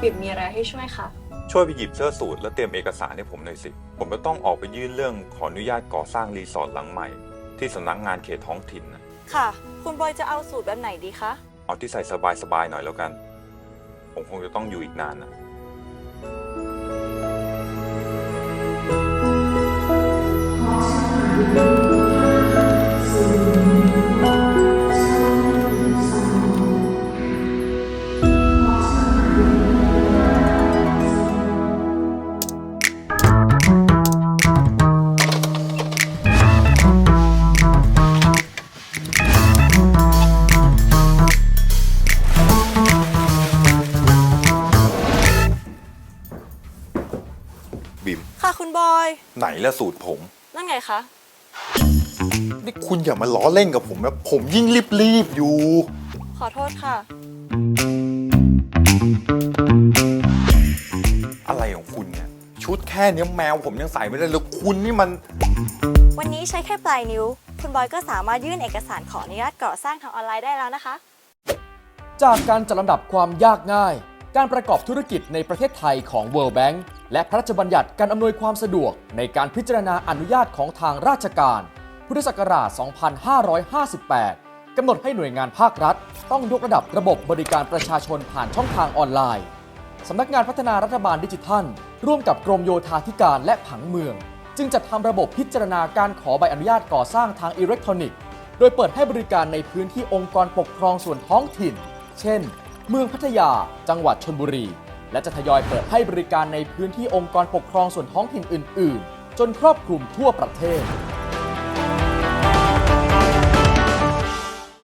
ปิบมีอะไรให้ช่วยคะช่วยไปหยิบเสื้อสูทและเตรียมเอกสารให้ผมหน่อยสิ ผมจะต้องออกไปยื่นเรื่องขออนุญาตก่อสร้างรีสอร์ทหลังใหม่ ที่สำนักงานเขตท้องถิ่นนะค่ะ คุณบอยจะเอาสูตรแบบไหนดีคะ เอาที่ใส่สบายๆหน่อยแล้วกัน ผมคงจะต้องอยู่อีกนานนะ บิม ค่ะคุณบอย ไหนละสูตรผม นั่นไงคะ นี่คุณอย่ามาล้อเล่นกับผมนะผมยิ่งรีบๆอยู่ ขอโทษค่ะ อะไรของคุณเนี่ย ชุดแค่เนี้ยแมวผมยังใส่ไม่ได้แล้วคุณนี่มัน วันนี้ใช้แค่ปลายนิ้ว คุณบอยก็สามารถยื่นเอกสารขออนุญาตก่อสร้างทางออนไลน์ได้แล้วนะคะ จากการจัดลำดับความยากง่าย การประกอบธุรกิจในประเทศไทยของ World Bank และพระราชบัญญัติการอำนวยความสะดวกในการพิจารณาอนุญาตของทางราชการ พุทธศักราช 2558 กำหนดให้หน่วยงานภาครัฐ ต้องยกระดับระบบบริการประชาชนผ่านช่องทางออนไลน์สำนักงานพัฒนารัฐบาลดิจิทัล ร่วมกับกรมโยธาธิการและผังเมือง จึงจัดทำระบบพิจารณาการขอใบอนุญาตก่อสร้างทางอิเล็กทรอนิกส์ โดยเปิดให้บริการในพื้นที่องค์กรปกครองส่วนท้องถิ่น เช่น เมืองพัทยา จังหวัดชนบุรี และจะทยอยเปิดให้บริการในพื้นที่องค์กรปกครองส่วนท้องถิ่นอื่น ๆ จนครอบคลุมทั่วประเทศ